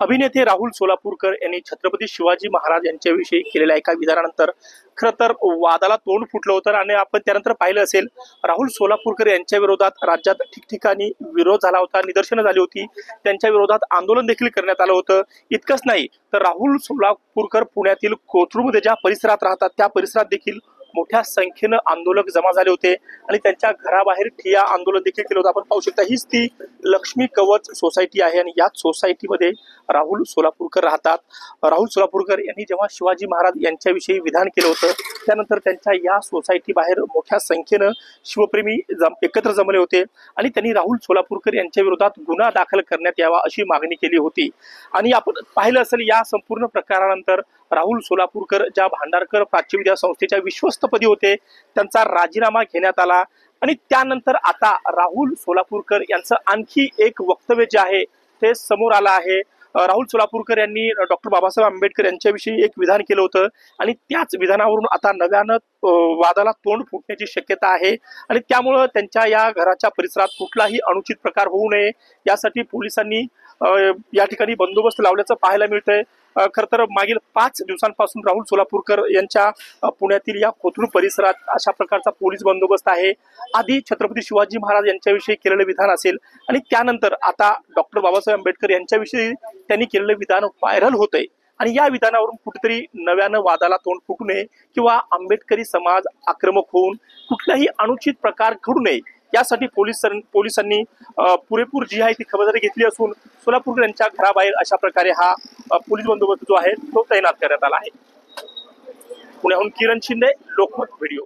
अभिनेते राहुल सोलापूरकर यांनी छत्रपती शिवाजी महाराज यांच्याविषयी केलेल्या एका विधानानंतर खरं तर वादाला तोंड फुटलं होतं आणि आपण त्यानंतर पाहिलं असेल राहुल सोलापूरकर यांच्या विरोधात राज्यात ठिकठिकाणी विरोध झाला होता निदर्शनं झाली होती. त्यांच्या विरोधात आंदोलन देखील करण्यात आलं होतं. इतकंच नाही तर राहुल सोलापूरकर पुण्यातील कोथरूमध्ये ज्या परिसरात राहतात त्या परिसरात देखील मोठ्या संख्येनं आंदोलक जमा झाले होते आणि त्यांच्या घराबाहेर ठिया आंदोलन देखील केलं होतं. आपण पाहू शकता हीच ती लक्ष्मी कवच सोसायटी आहे आणि याच सोसायटीमध्ये राहुल सोलापूरकर राहतात. राहुल सोलापूरकर यांनी जेव्हा शिवाजी महाराज यांच्याविषयी विधान केलं होतं त्यानंतर त्यांच्या या सोसायटी बाहेर मोठ्या संख्येनं शिवप्रेमी जम एकत्र जमले होते आणि त्यांनी राहुल सोलापूरकर यांच्या विरोधात गुन्हा दाखल करण्यात यावा अशी मागणी केली होती. आणि आपण पाहिलं असेल या संपूर्ण प्रकारानंतर राहुल सोलापूरकर ज्या भांडारकर प्राच्यविद्या संस्थेच्या अध्यक्षपदी होते त्यांचा राजीनामा घेण्यात आला आणि त्यानंतर आता राहुल सोलापूरकर यांचं आणखी एक वक्तव्य जे आहे ते समोर आलं आहे. राहुल सोलापूरकर यांनी डॉक्टर बाबासाहेब आंबेडकर यांच्याविषयी एक विधान केलं होतं आणि त्याच विधानावरून आता नव्यानं वादाला तोंड फुटण्याची शक्यता आहे आणि त्यामुळं त्यांच्या या घराच्या परिसरात कुठलाही अनुचित प्रकार होऊ नये यासाठी पोलिसांनी या ठिकाणी बंदोबस्त लावल्याचं पाहायला मिळतंय. खरं तर मागील पाच दिवसांपासून राहुल सोलापूरकर यांच्या पुण्यातील या कोथरूड परिसरात अशा प्रकारचा पोलीस बंदोबस्त आहे. आधी छत्रपती शिवाजी महाराज यांच्याविषयी केलेलं विधान असेल आणि त्यानंतर आता डॉक्टर बाबासाहेब आंबेडकर यांच्याविषयी त्यांनी केलेलं विधान व्हायरल होतंय. आणि या विधानावरून कुठेतरी नव्यानं वादाला तोंड फुटू नये किंवा आंबेडकरी समाज आक्रमक होऊन कुठलाही अनुचित प्रकार घडू नये यासाठी पोलीस पोलिसांनी पुरेपूर जी आहे ती खबरदारी घेतली असून सोलापूर यांच्या घराबाहेर अशा प्रकारे हा पोलीस बंदोबस्त जो आहे तो तैनात करण्यात आला आहे. पुण्याहून किरण शिंदे लोकमत व्हिडिओ.